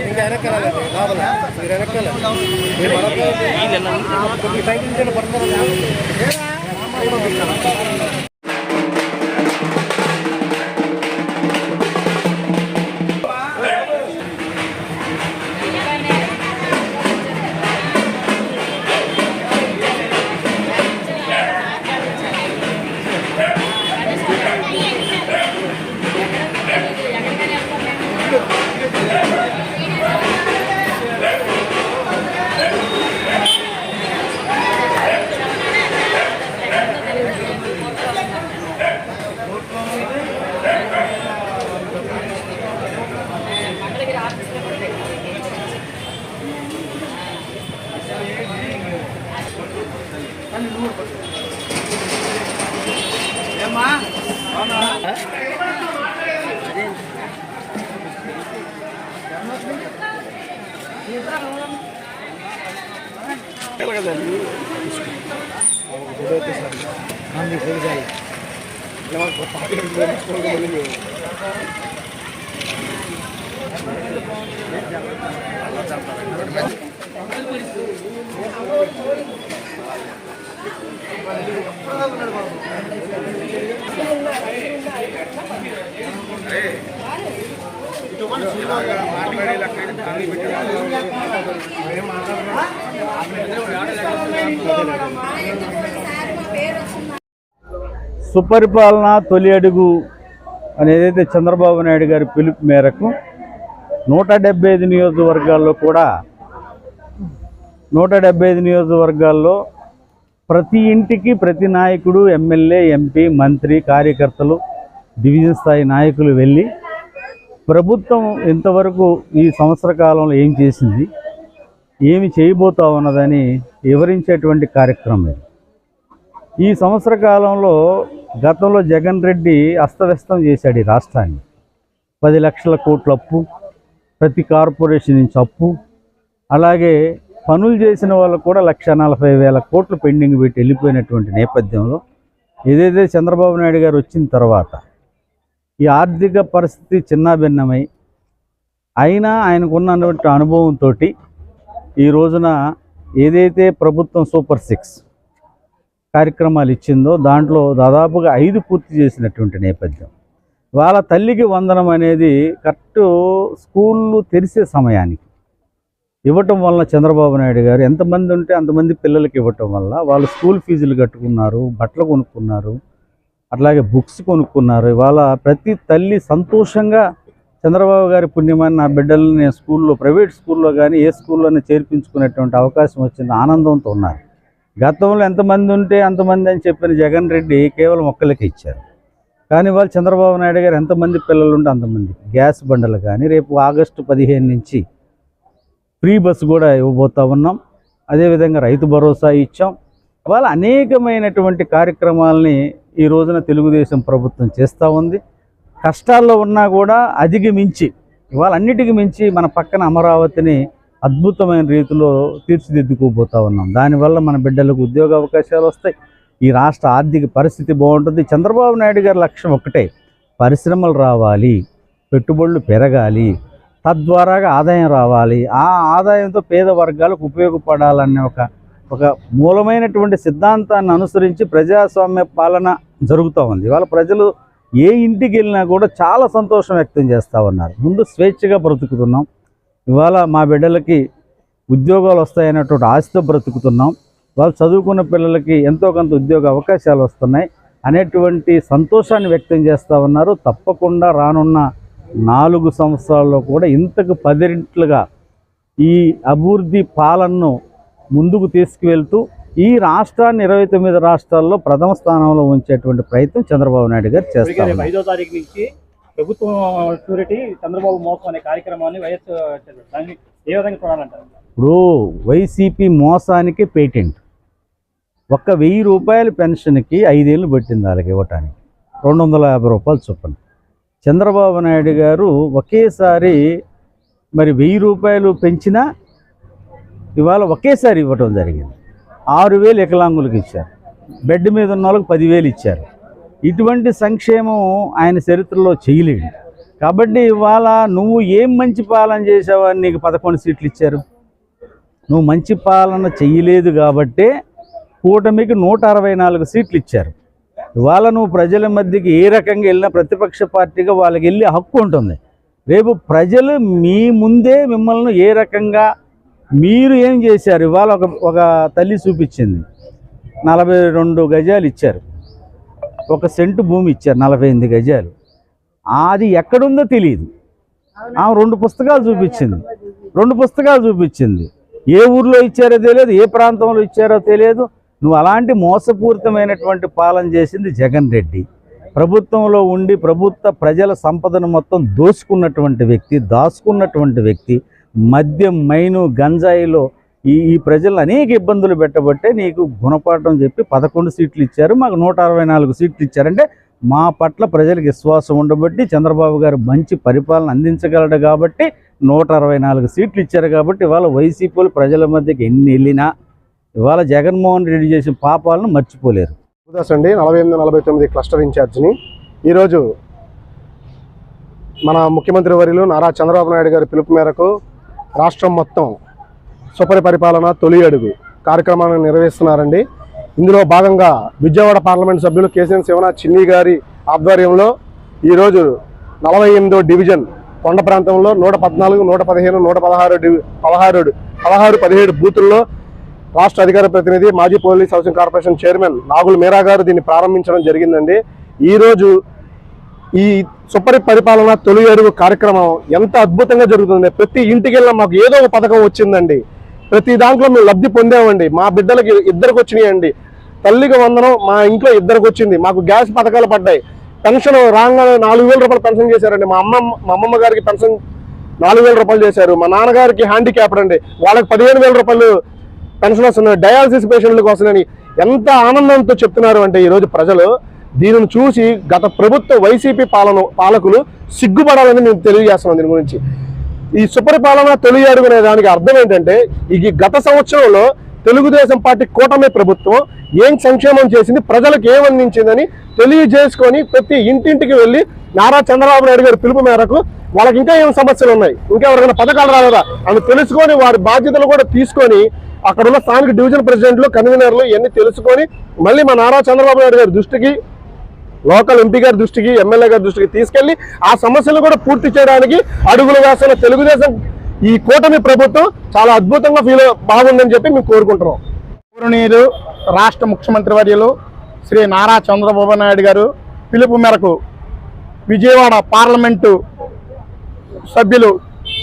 ఇంకా వెనకాల లోపల. మీరు వెనకాల మీరు మనకు కొద్దిగా పైకి నుంచి పడుతున్నారు సుపరిపాలన తొలి అడుగు అని ఏదైతే చంద్రబాబు నాయుడు గారి పిలుపు మేరకు నూట డెబ్బై ఐదు నియోజకవర్గాల్లో కూడా నూట డెబ్బై ఐదు నియోజకవర్గాల్లో ప్రతి ఇంటికి ప్రతి నాయకుడు ఎమ్మెల్యే ఎంపీ మంత్రి కార్యకర్తలు డివిజన్ స్థాయి నాయకులు వెళ్ళి ప్రభుత్వం ఇంతవరకు ఈ సంవత్సర కాలంలో ఏం చేసింది ఏమి చేయబోతా ఉన్నదని వివరించేటువంటి కార్యక్రమం ఇది. ఈ సంవత్సర కాలంలో గతంలో జగన్ రెడ్డి అస్తవ్యస్తం చేశాడు ఈ రాష్ట్రాన్ని. పది లక్షల కోట్ల అప్పు ప్రతి కార్పొరేషన్ నుంచి అప్పు అలాగే పనులు చేసిన వాళ్ళకు కూడా లక్ష నలభై వేల కోట్లు పెండింగ్ పెట్టి వెళ్ళిపోయినటువంటి నేపథ్యంలో ఏదైతే చంద్రబాబు నాయుడు గారు వచ్చిన తర్వాత ఈ ఆర్థిక పరిస్థితి చిన్నాభిన్నమై అయినా ఆయనకున్నటువంటి అనుభవంతో ఈ రోజున ఏదైతే ప్రభుత్వం సూపర్ సిక్స్ కార్యక్రమాలు ఇచ్చిందో దాంట్లో దాదాపుగా ఐదు పూర్తి చేసినటువంటి నేపథ్యం. వాళ్ళ తల్లికి వందనం అనేది కరెక్ట్ స్కూళ్ళు తెరిసే సమయానికి ఇవ్వటం వల్ల చంద్రబాబు నాయుడు గారు ఎంతమంది ఉంటే అంతమంది పిల్లలకి ఇవ్వటం వల్ల వాళ్ళు స్కూల్ ఫీజులు కట్టుకున్నారు బట్టలు కొనుక్కున్నారు అట్లాగే బుక్స్ కొనుక్కున్నారు. ఇవాళ ప్రతి తల్లి సంతోషంగా చంద్రబాబు గారి పుణ్యమని నా బిడ్డల్ని నేను స్కూల్లో ప్రైవేట్ స్కూల్లో కానీ ఏ స్కూల్లోనే చేర్పించుకునేటువంటి అవకాశం వచ్చింది ఆనందంతో ఉన్నారు. గతంలో ఎంతమంది ఉంటే అంతమంది అని చెప్పిన జగన్ రెడ్డి కేవలం ఒక్కరికి ఇచ్చారు. కానీ వాళ్ళు చంద్రబాబు నాయుడు గారు ఎంతమంది పిల్లలు ఉంటే అంతమంది. గ్యాస్ బండలు కానీ రేపు ఆగస్టు పదిహేను నుంచి ఫ్రీ బస్సు కూడా ఇవ్వబోతా ఉన్నాం. అదేవిధంగా రైతు భరోసా ఇచ్చాం. ఇవాళ అనేకమైనటువంటి కార్యక్రమాలని ఈ రోజున తెలుగుదేశం ప్రభుత్వం చేస్తూ ఉంది. కష్టాల్లో ఉన్నా కూడా అధిగమించి ఇవాళ అన్నిటికి మించి మన పక్కన అమరావతిని అద్భుతమైన రీతిలో తీర్చిదిద్దుకోబోతా ఉన్నాం. దానివల్ల మన బిడ్డలకు ఉద్యోగ అవకాశాలు వస్తాయి. ఈ రాష్ట్ర ఆర్థిక పరిస్థితి బాగుంటుంది. చంద్రబాబు నాయుడు గారి లక్ష్యం ఒకటే పరిశ్రమలు రావాలి పెట్టుబడులు పెరగాలి తద్వారాగా ఆదాయం రావాలి. ఆ ఆదాయంతో పేద వర్గాలకు ఉపయోగపడాలనే ఒక ఒక మూలమైనటువంటి సిద్ధాంతాన్ని అనుసరించి ప్రజాస్వామ్య పాలన జరుగుతూ ఉంది. ఇవాళ ప్రజలు ఏ ఇంటికి వెళ్ళినా కూడా చాలా సంతోషం వ్యక్తం చేస్తూ ఉన్నారు. ముందు స్వేచ్ఛగా బ్రతుకుతున్నాం. ఇవాళ మా బిడ్డలకి ఉద్యోగాలు వస్తాయనేటువంటి ఆశతో బ్రతుకుతున్నాం. వాళ్ళు చదువుకున్న పిల్లలకి ఎంతో కొంత ఉద్యోగ అవకాశాలు వస్తున్నాయి. అనేటువంటి సంతోషాన్ని వ్యక్తం చేస్తూ ఉన్నారు. తప్పకుండా రానున్న నాలుగు సంవత్సరాల్లో కూడా ఇంతకు పదిరింట్లుగా ఈ అభివృద్ధి పాలనను ముందుకు తీసుకువెళ్తూ ఈ రాష్ట్రాన్ని ఇరవై తొమ్మిది రాష్ట్రాల్లో ప్రథమ స్థానంలో ఉంచేటువంటి ప్రయత్నం చంద్రబాబు నాయుడు గారు చేస్తా రేపు ఉన్నారు. ఐదో తారీఖు నుంచి ప్రభుత్వం షూరిటీ చంద్రబాబు మోసం అనే కార్యక్రమాన్ని వైఎస్ ఏ విధంగా ఇప్పుడు వైసీపీ మోసానికి పేటెంట్. ఒక్క వెయ్యి రూపాయల పెన్షన్కి ఐదేళ్ళు పట్టింది వాళ్ళకి ఇవ్వటానికి. రెండు వందల యాభై రూపాయలు చొప్పున. చంద్రబాబు నాయుడు గారు ఒకేసారి మరి వెయ్యి రూపాయలు పెంచినా ఇవాళ ఒకేసారి ఇవ్వటం జరిగింది. ఆరు వేలు వికలాంగులకు ఇచ్చారు. బెడ్ మీద ఉన్న వాళ్ళకి పదివేలు ఇచ్చారు. ఇటువంటి సంక్షేమం ఆయన చరిత్రలో చేయలేడు కాబట్టి ఇవాళ నువ్వు ఏం మంచి పాలన చేసావని నీకు పదకొండు సీట్లు ఇచ్చారు. నువ్వు మంచి పాలన చేయలేదు కాబట్టే కూటమికి నూట అరవై నాలుగు సీట్లు ఇచ్చారు. ఇవాళ నువ్వు ప్రజల మధ్యకి ఏ రకంగా వెళ్ళినా ప్రతిపక్ష పార్టీగా వాళ్ళకి వెళ్ళే హక్కు ఉంటుంది. రేపు ప్రజలు మీ ముందే మిమ్మల్ని ఏ రకంగా మీరు ఏం చేశారు? ఇవాళ ఒక ఒక తల్లి చూపించింది. నలభై రెండు గజాలు ఇచ్చారు. ఒక సెంటు భూమి ఇచ్చారు నలభై ఎనిమిది గజాలు. అది ఎక్కడుందో తెలియదు ఆమె రెండు పుస్తకాలు చూపించింది. రెండు పుస్తకాలు చూపించింది. ఏ ఊర్లో ఇచ్చారో తెలియదు ఏ ప్రాంతంలో ఇచ్చారో తెలియదు. నువ్వు అలాంటి మోసపూరితమైనటువంటి పాలన చేసింది జగన్ రెడ్డి. ప్రభుత్వంలో ఉండి ప్రభుత్వ ప్రజల సంపదను మొత్తం దోసుకున్నటువంటి వ్యక్తి దాచుకున్నటువంటి వ్యక్తి మద్యం మైను గంజాయిలో ఈ ఈ ప్రజలు అనేక ఇబ్బందులు పెట్టబట్టే నీకు గుణపాఠం చెప్పి పదకొండు సీట్లు ఇచ్చారు మాకు నూట అరవై నాలుగు సీట్లు ఇచ్చారంటే మా పట్ల ప్రజలకు విశ్వాసం ఉండబట్టి చంద్రబాబు గారు మంచి పరిపాలన అందించగలడు కాబట్టి నూట అరవై నాలుగు సీట్లు ఇచ్చారు కాబట్టి ఇవాళ వైసీపీలు ప్రజల మధ్యకి ఎన్ని వెళ్ళినా ఇవాళ జగన్మోహన్ రెడ్డి చేసిన పాపాలను మర్చిపోలేరు. ఉదాస్ అండి నలభై ఎనిమిది నలభై తొమ్మిది క్లస్టర్ ఇన్ఛార్జ్ని. ఈరోజు మన ముఖ్యమంత్రి వర్యులు నారా చంద్రబాబు నాయుడు గారి పిలుపు మేరకు రాష్ట్రం మొత్తం సుపరి పరిపాలన తొలి అడుగు కార్యక్రమాన్ని నిర్వహిస్తున్నారండి. ఇందులో భాగంగా విజయవాడ పార్లమెంట్ సభ్యులు కేసీఎన్ శివనాథ్ చిన్ని గారి ఆధ్వర్యంలో ఈరోజు నలభై ఎనిమిదో డివిజన్ కొండ ప్రాంతంలో నూట పద్నాలుగు నూట పదిహేను నూట పదహారు డివి పదహారు పదహారు పదిహేడు బూతుల్లో రాష్ట్ర అధికార ప్రతినిధి మాజీ police housing corporation chairman Nagul Meera గారు దీన్ని ప్రారంభించడం జరిగిందండి. ఈరోజు ఈ సుపరి పరిపాలన తొలి అడుగు కార్యక్రమం ఎంత అద్భుతంగా జరుగుతుంది ప్రతి ఇంటికి మాకు ఏదో ఒక పథకం వచ్చిందండి. ప్రతి దాంట్లో మేము లబ్ధి పొందామండి. మా బిడ్డలకి ఇద్దరికి వచ్చినాయండి. తల్లికి వందనం మా ఇంట్లో ఇద్దరికి వచ్చింది. మాకు గ్యాస్ పథకాలు పడ్డాయి. పెన్షన్ రాగానే నాలుగు వేల రూపాయలు పెన్షన్ చేశారండి. మా అమ్మమ్మ మా అమ్మమ్మ గారికి పెన్షన్ నాలుగు వేల రూపాయలు చేశారు. మా నాన్నగారికి హ్యాండిక్యాప్డ్ అండి. వాళ్ళకి పదిహేను వేల రూపాయలు పెన్షన్ వస్తున్నాయి డయాలసిస్ పేషెంట్లకు వస్తున్నాయని ఎంత ఆనందంతో చెప్తున్నారు అంటే ఈరోజు ప్రజలు దీనిని చూసి గత ప్రభుత్వ వైసీపీ పాలన పాలకులు సిగ్గుపడాలని మేము తెలియజేస్తున్నాం దీని గురించి. ఈ సుపరిపాలన తొలి అడుగు అనే దానికి అర్థం ఏంటంటే ఈ గత సంవత్సరంలో తెలుగుదేశం పార్టీ కూటమి ప్రభుత్వం ఏం సంక్షేమం చేసింది ప్రజలకు ఏం తెలియజేసుకొని ప్రతి ఇంటింటికి వెళ్ళి నారా చంద్రబాబు నాయుడు గారి పిలుపు మేరకు వాళ్ళకి ఇంకా ఏం సమస్యలు ఉన్నాయి? ఇంకా ఎవరికైనా పథకాలు రాలేదా? అని తెలుసుకొని వారి బాధ్యతలు కూడా తీసుకొని అక్కడ ఉన్న స్థానిక డివిజన్ ప్రెసిడెంట్లు కన్వీనర్లు ఇవన్నీ తెలుసుకొని మళ్ళీ మా నారా చంద్రబాబు నాయుడు గారి దృష్టికి లోకల్ ఎంపీ గారి దృష్టికి ఎమ్మెల్యే గారి దృష్టికి తీసుకెళ్ళి ఆ సమస్యలు కూడా పూర్తి చేయడానికి అడుగులు వేస్తున్న తెలుగుదేశం ఈ కూటమి ప్రభుత్వం చాలా అద్భుతంగా ఫీల్ బాగుందని చెప్పి మేము కోరుకుంటున్నాం. గౌరవనీయులు రాష్ట్ర ముఖ్యమంత్రి వర్యులు శ్రీ నారా చంద్రబాబు నాయుడు గారు పిలుపు మేరకు విజయవాడ పార్లమెంటు సభ్యులు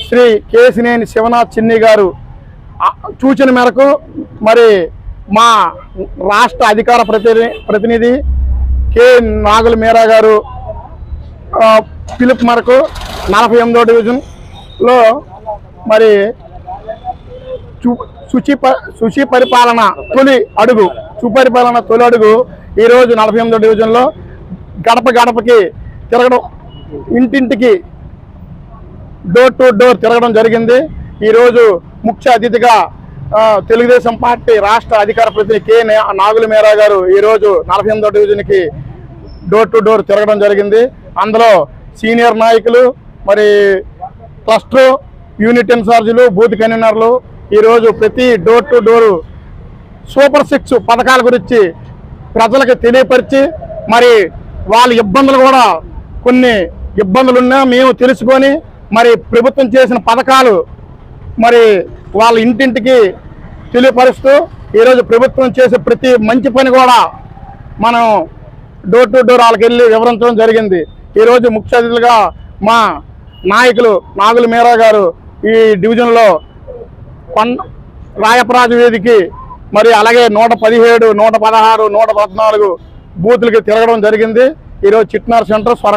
శ్రీ కేసినేని శివనాథ్ చిన్ని గారు సూచన మేరకు మరి మా రాష్ట్ర అధికార ప్రతినిధి ప్రతినిధి కె నాగుల మీరా గారు పిలుపు మేరకు నలభై ఎనిమిదో డివిజన్లో మరి శుచి శుచి పరిపాలన తొలి అడుగు సుపరిపాలన తొలి అడుగు ఈరోజు నలభై ఎనిమిదో డివిజన్లో గడప గడపకి తిరగడం ఇంటింటికి డోర్ టు డోర్ తిరగడం జరిగింది. ఈరోజు ముఖ్య అతిథిగా తెలుగుదేశం పార్టీ రాష్ట్ర అధికార ప్రతినిధి కె నాగుల మేరా గారు ఈరోజు నలభై ఎనిమిదో డివిజన్కి డోర్ టు డోర్ తిరగడం జరిగింది. అందులో సీనియర్ నాయకులు మరి క్లస్టర్ యూనిట్ ఇన్ఛార్జీలు బూత్ కన్వీనర్లు ఈరోజు ప్రతి door to door super six పథకాల గురించి ప్రజలకు తెలియపరిచి మరి వాళ్ళ ఇబ్బందులు కూడా కొన్ని ఇబ్బందులున్నా మేము తెలుసుకొని మరి ప్రభుత్వం చేసిన పథకాలు మరి వాళ్ళ ఇంటింటికి తెలియపరుస్తూ ఈరోజు ప్రభుత్వం చేసే ప్రతి మంచి పని కూడా మనం డోర్ టు డోర్ వాళ్ళకి వెళ్ళి వివరించడం జరిగింది. ఈరోజు ముఖ్య అతిథులుగా మా నాయకులు నాగుల మీరా గారు ఈ డివిజన్లో కొన్ రాయపరాజు వేదికి మరి అలాగే నూట పదిహేడు నూట పదహారు నూట పద్నాలుగు బూతులకి తిరగడం జరిగింది. ఈరోజు చిట్నార్ సెంటర్ స్వరం